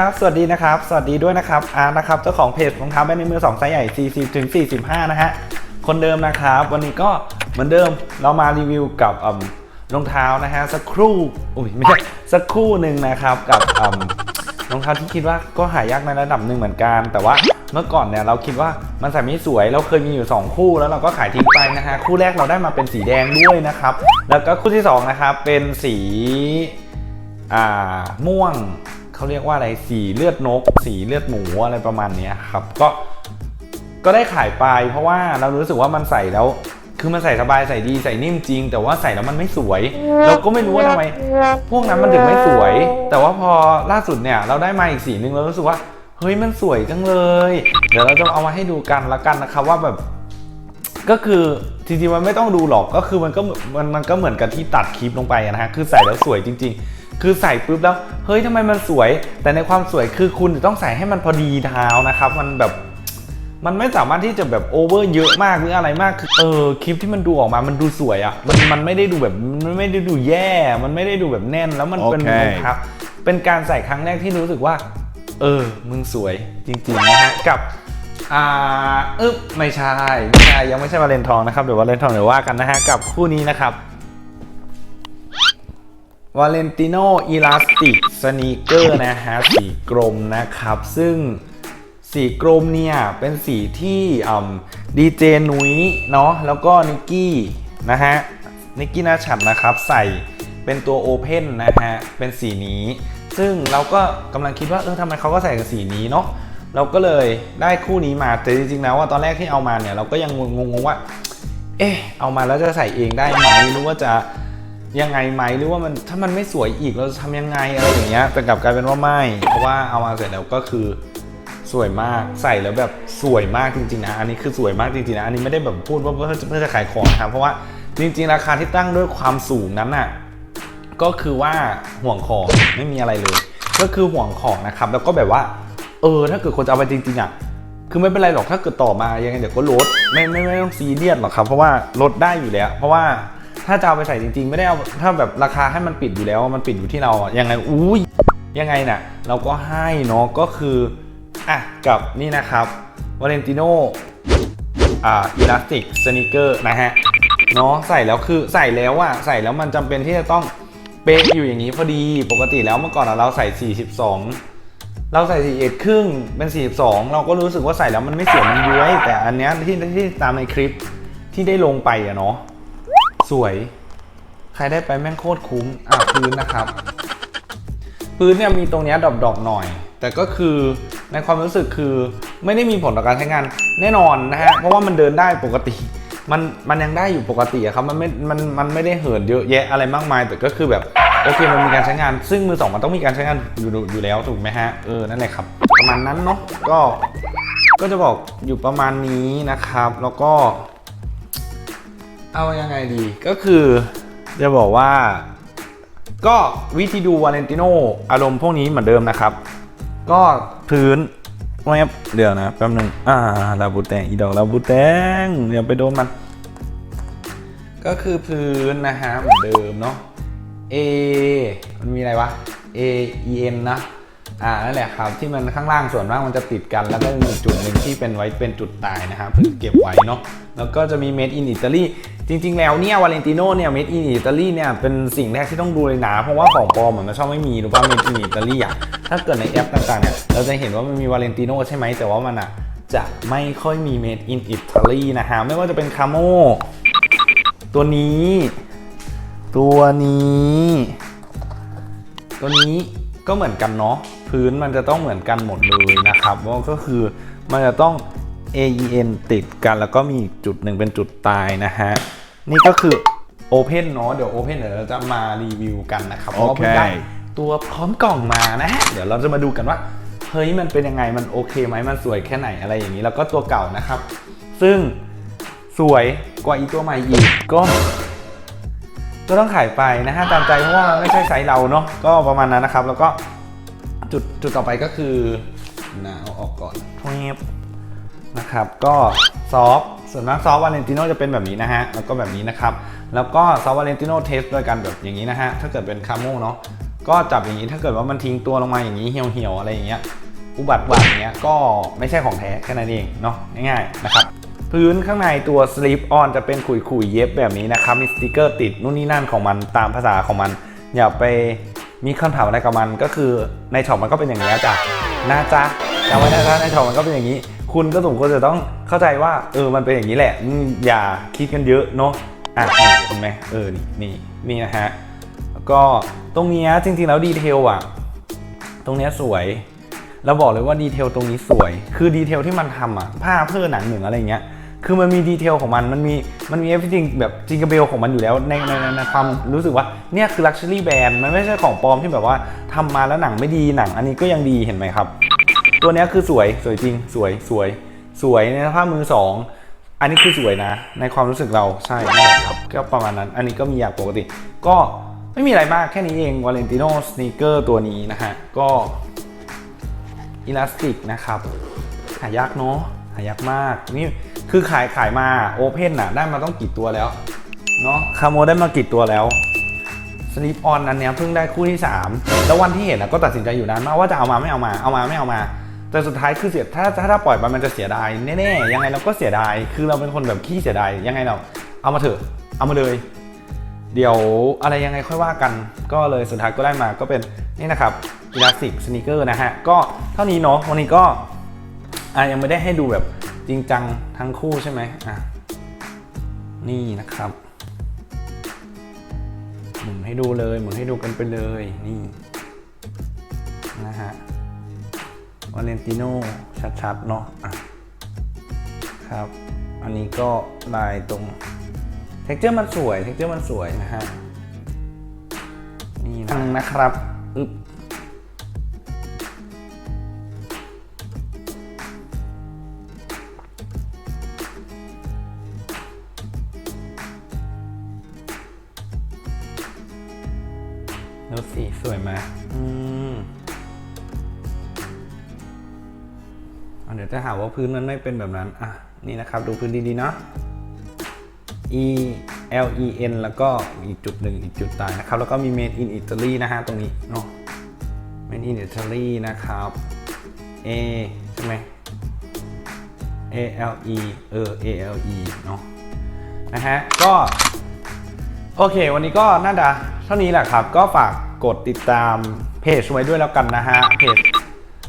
ครับ สวัสดีนะครับ สวัสดีด้วยนะครับ อาร์ตนะครับ เจ้าของเพจรองเท้าแบรนด์ในมือ2ไซส์ใหญ่ 40ถึง45 นะฮะ คนเดิมนะครับ วันนี้ก็เหมือนเดิม เรามารีวิวกับรองเท้านะฮะ สักครู่ อุ้ยไม่ใช่สักครู่หนึ่งนะครับกับรองเท้าที่คิดว่าก็หายากในระดับหนึ่งเหมือนกัน แต่ว่าเมื่อก่อนเนี่ยเราคิดว่ามันใส่ไม่สวย เราเคยมีอยู่ 2 คู่แล้วเราก็ขายทิ้งไปนะฮะ คู่แรกเราได้มาเป็นสีแดงด้วยนะครับ แล้วก็คู่ที่สองนะครับเป็นสีอ่าม่วง เขาเรียกว่าอะไรสีเลือดนก สีเลือดหมูอะไรประมาณนี้ครับ ก็ก็ได้ขายไป เพราะว่าเรารู้สึกว่ามันใส่แล้ว คือมันใส่สบายใส่ดีใส่นิ่มจริง แต่ว่าใส่แล้วมันไม่สวย เราก็ไม่รู้ว่าทำไม พวกนั้นมันถึงไม่สวย แต่ว่าพอล่าสุดเนี่ย เราได้มาอีกสีหนึ่งเรารู้สึกว่าเฮ้ยมันสวยจังเลย เดี๋ยวเราจะเอามาให้ดูกันละกันนะครับว่าแบบก็คือจริงๆมันไม่ต้องดูหรอกก็คือมันก็มันมันก็เหมือนกับที่ตัดคลิปลงไปนะฮะคือใส่แล้วสวยจริง ๆ คือใส่ปุ๊บแล้ว เฮ้ยทำไมมันสวย แต่ในความสวยคือคุณจะต้องใส่ให้มันพอดีเท้านะครับ มันแบบมันไม่สามารถที่จะแบบโอเวอร์เยอะมากหรืออะไรมากคือเออคลิปที่มันดูออกมามันดูสวยอะ่ะมันมันไม่ได้ดูแบบมันไม่ได้ดูแย่ มันไม่ได้ดูแบบแน่นแล้วมันเป็นโอเครองเท้าเป็นการใส่ครั้งแรกที่รู้สึกว่า เออ มึงสวยจริงๆนะฮะกับอ่าอึ๊บไม่ใช่ไม่ใช่ยังไม่ใช่วาเลนทองนะครับเดี๋ยววาเลนทองเดี๋ยวว่ากันนะฮะกับคู่นี้นะครับ วาเลนติโนอีลาสติกสนีเกอร์นะฮะสีกรมนะครับ ซึ่งสีกรมเนี่ยเป็นสีที่ดีเจนุ้ยเนาะแล้วก็นิกกี้นะฮะนิกกี้นาชัดนะครับใส่เป็นตัวโอเพนนะฮะเป็นสีนี้ ซึ่งเราก็กำลังคิดว่าเออทำไมเขาก็ใส่กับสีนี้เนาะเราก็เลยได้คู่นี้มาแต่จริงๆแล้วว่าตอนแรกที่เอามาเนี่ยเราก็ยังงงๆว่า เอ๊ะเอามาแล้วจะใส่เองได้ไหมหรือว่าจะ ยังไงไหมหรือว่ามันถ้ามันไม่สวยอีกเราจะทำยังไงอะไรอย่างเงี้ยแต่กลับกลายเป็นว่าไม่เพราะว่าเอามาเสร็จแล้วก็คือสวยมากใส่แล้วแบบสวยมากจริงๆนะอันนี้คือสวยมากจริงๆนะอันนี้ไม่ได้แบบพูดว่าเพื่อเพื่อจะขายของนะครับเพราะว่าจริง ๆ ราคาที่ตั้งด้วยความสูงนั้นน่ะก็คือว่าห่วงของไม่มีอะไรเลย ก็คือห่วงของนะครับแล้วก็แบบว่า เออ ถ้าเกิดคนจะเอาไปจริงๆอะคือไม่เป็นไรหรอกถ้าเกิดต่อมายังไงเดี๋ยวก็ลดไม่ไม่ไม่ต้องซีเรียสหรอกครับเพราะว่าลดได้อยู่แล้ว เพราะว่า ถ้าจะเอาไปใส่จริงๆ ไม่ได้เอาถ้าแบบราคาให้มันปิดอยู่แล้ว มันปิดอยู่ที่เราอะยังไงอุ้ยยังไงน่ะ เราก็ให้เนาะก็คืออะกับนี่นะครับวาเลนติโนอ่าอิลาสติกสนิเกอร์นะฮะเนาะใส่แล้วคือใส่แล้วอะใส่แล้วมันจำเป็นที่จะต้องเป๊ะอยู่อย่างนี้พอดีปกติแล้วเมื่อก่อนเราใส่ 42เราใส่ 41 ครึ่ง เป็น 42 เราก็รู้สึกว่าใส่แล้วมันไม่เสวยมันย้วย แต่อันเนี้ยที่ที่ตามในคลิปที่ได้ลงไปอะเนาะ สวย ใครได้ไปแม่งโคตรคุ้มอะพื้นนะครับพื้นเนี่ยมีตรงเนี้ยดรอปๆหน่อย แต่ก็คือในความรู้สึกคือไม่ได้มีผลต่อการใช้งานแน่นอนนะฮะเพราะว่ามันเดินได้ปกติ มันมันยังได้อยู่ปกติอะครับมันไม่มันมันไม่ได้เหินเยอะแยะอะไรมากมาย แต่ก็คือแบบโอเคมันมีการใช้งาน ซึ่งมือสองมันต้องมีการใช้งานอยู่อยู่แล้วถูกไหมฮะเออนั่นแหละครับประมาณนั้นเนาะก็ก็จะบอกอยู่ประมาณนี้นะครับ แล้วก็ เอายังไงดี ก็คือจะบอกว่า ก็วิธีดูวาเลนติโนอารมณ์พวกนี้เหมือนเดิมนะครับ ก็พื้นไม่เดี๋ยวนะแป๊บนึงอ่าลาบูแตงอีดอกลาบูแตงอย่าไปโดนมัน ก็คือพื้นนะฮะเหมือนเดิมเนาะ A มันมีอะไรวะ A E N นะ อ่านั่นแหละครับที่มันข้างล่างส่วนมากมันจะติดกัน แล้วก็มีจุดหนึ่งที่เป็นไว้เป็นจุดตายนะครับเพื่อเก็บไว้เนาะแล้วก็จะมี Made in Italy จริง ๆ แล้วเนี่ยวาเลนติโนเนี่ย Made in Italy เนี่ยเป็นสิ่งแรกที่ต้องดูเลยนะเพราะว่าของปลอมอะมันชอบไม่มีหรือว่า Made in Italy อะถ้าเกิดในแอปต่างๆเนี่ยเราจะเห็นว่ามันมีวาเลนติโนใช่ไหมแต่ว่ามันอะจะไม่ค่อยมี Made in Italy นะฮะไม่ว่าจะเป็นคาโมตัวนี้ ตัวนี้ ตัวนี้ ก็เหมือนกันเนาะพื้นมันจะต้องเหมือนกันหมดเลยนะครับว่าก็คือมันจะต้อง AEN ติดกันแล้วก็มีอีกจุดหนึ่งเป็นจุดตายนะฮะ นี่ก็คือ Open เนาะเดี๋ยว Open เดี๋ยวเราจะมารีวิวกันนะครับเพราะว่าเพิ่งได้โอเคตัวพร้อมกล่องมานะฮะเดี๋ยวเราจะมาดูกันว่าเฮ้ยมันเป็นยังไงมันโอเคไหมมันสวยแค่ไหนอะไรอย่างนี้แล้วก็ตัวเก่านะครับ ซึ่งสวยกว่าอีตัวใหม่อีกก็ ก็ต้องขายไปนะฮะตามใจเพราะว่ามันไม่ใช่ไซส์เราเนาะก็ประมาณนั้นนะครับ แล้วก็จุดจุดต่อไปก็คือนะเอาออกก่อนแวบนะครับก็ซอฟต์ส่วนมากซอฟวาเลนติโนจะเป็นแบบนี้นะฮะแล้วก็แบบนี้นะครับ แล้วก็ซอฟวาเลนติโนเทสด้วยกันแบบอย่างนี้นะฮะถ้าเกิดเป็นคาโมเนาะก็จับอย่างนี้ถ้าเกิดว่ามันทิ้งตัวลงมาอย่างนี้เหี่ยวๆอะไรอย่างเงี้ยอุบัติบัติอย่างเงี้ยก็ไม่ใช่ของแท้แค่นั้นเองเนาะง่ายๆนะครับ พื้นข้างในตัว Sleep On จะเป็นขุยๆเย็บแบบนี้นะครับ มีสติกเกอร์ติดนู่นนี่นั่นของมันตามภาษาของมัน อย่าไปมีคำถามอะไรกับมันก็คือในช็อปมันก็เป็นอย่างนี้จ้ะนะจ๊ะจำไว้นะครับในช็อปมันก็เป็นอย่างนี้ คุณก็สมควรจะต้องเข้าใจว่าเออมันเป็นอย่างนี้แหละอย่าคิดกันเยอะเนาะอะนี่เห็นไหมเออนี่นี่นี่นะฮะแล้วก็ตรงนี้จริงๆแล้วดีเทลอะตรงนี้สวยแล้วบอกเลยว่าดีเทลตรงนี้สวย คือดีเทลที่มันทำอะผ้าเพื่อหนังหนึ่งอะไรเงี้ย คือมันมีดีเทลของมัน มันมี มันมี everything แบบจิงกเบลของมันอยู่แล้วในในในความรู้สึกว่าเนี่ยคือ luxury brand มันไม่ใช่ของปลอมที่แบบว่าทำมาแล้วหนังไม่ดีหนัง อันนี้ก็ยังดีเห็นไหมครับ ตัวนี้คือสวยสวยจริง สวยสวย สวยในผ้ามือสองอันนี้คือสวยนะ ในความรู้สึกเราใช่นั่นแหละครับก็ประมาณนั้น อันนี้ก็มีอย่างปกติ ก็ไม่มีอะไรมากแค่นี้เอง Valentino sneaker ตัวนี้นะฮะก็อิลาสติกนะครับหายากเนาะ หายากมากนี่คือขายขายมาโอเพนน่ะได้มาต้องกี่ตัวแล้วเนาะคาโมได้มากี่ตัวแล้วสลิปออนอันเนี้ยเพิ่งได้คู่ที่ 3 แล้ววันที่เห็นนะก็ตัดสินใจอยู่นานมากว่าจะเอามาไม่เอามาเอามาไม่เอามา แต่สุดท้ายคือเสียถ้าถ้าถ้าปล่อยไปมันจะเสียดายแน่ๆยังไงเราก็เสียดายคือเราเป็นคนแบบขี้เสียดายยังไงเราเอามาเถอะเอามาเลย เดี๋ยวอะไรยังไงค่อยว่ากัน ก็เลยสุดท้ายก็ได้มาก็เป็นนี่นะครับกีฬาสิกสน e เกอร์นะฮะก็เท่านี้เนาะวันนี้ก็ อะยังไม่ได้ให้ดูแบบจริงจังทั้งคู่ใช่ไหมอะนี่นะครับหมุนให้ดูเลยหมุนให้ดูกันไปเลยนี่นะฮะวาเลนติโนชัดๆเนาะอะครับ อันนี้ก็ลายตรงเท็กเจอร์มันสวยเท็กเจอร์มันสวยนะฮะนี่นะนะครับอึบ ดูสีสวยไหมอืมอเดี๋ยวจะหาว่าพื้นมันไม่เป็นแบบนั้น อะ นี่นะครับ ดูพื้นดีๆเนาะ E L E N แล้วก็อีกจุดหนึ่งอีกจุดตายนะครับ แล้วก็มี Made in Italy นะฮะ ตรงนี้เนาะ Made in Italy นะครับ A ใช่ไหม A L E เออ A L E เนาะนะฮะ ก็ โอเค วันนี้ก็น่าจะเท่านี้แหละครับ ก็ฝากกดติดตามเพจไว้ด้วยแล้วกันนะฮะ เพจ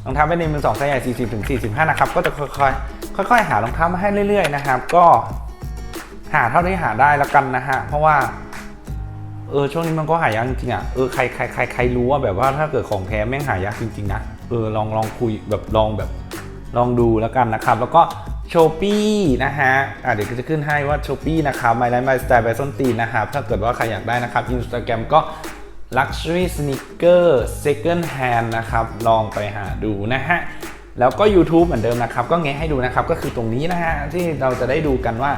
รองเท้าเป็นในมือสองไซส์ใหญ่ 40ถึง45 นะครับ ก็จะค่อยๆ ค่อย ๆ หารองเท้ามาให้เรื่อย ๆ นะครับ ก็หาเท่าที่หาได้แล้วกันนะฮะ เพราะว่า เออ ช่วงนี้มันก็หายากจริงๆอะ เออ ใครใครใครใครรู้ว่าแบบว่าถ้าเกิดของแท้แม่งหายากจริงๆนะ เออ ลองลองคุยแบบลองแบบลองดูแล้วกันนะครับ แล้วก็ ชปี้นะฮะอะเดี๋ยวก็จะขึ้นให้ว่าโชปี้นะครับ My Life My Style ไปส้นตีนนะครับถ้าเกิดว่าใครอยากได้นะครับ Instagram ก็ Luxury Sneaker Second Hand นะครับ ลองไปหาดูนะฮะ แล้วก็ YouTube เหมือนเดิมนะครับ ก็แงให้ดูนะครับ ก็คือตรงนี้นะฮะ ที่เราจะได้ดูกันว่า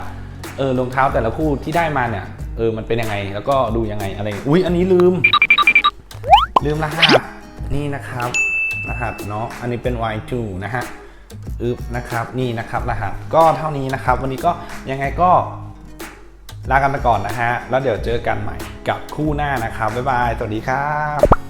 เออรองเท้าแต่ละคู่ที่ได้มาเนี่ย เออ มันเป็นยังไง แล้วก็ดูยังไงอะไร อุ๊ยอันนี้ลืม ลืมรหัส นี่นะครับ รหัสเนาะ อันนี้เป็น Y2 นะฮะ อึบนะครับนี่นะครับรหัสก็เท่านี้นะครับ วันนี้ก็ยังไงก็ลากันไปก่อนนะฮะ แล้วเดี๋ยวเจอกันใหม่กับคู่หน้านะครับบ๊ายบายสวัสดีครับ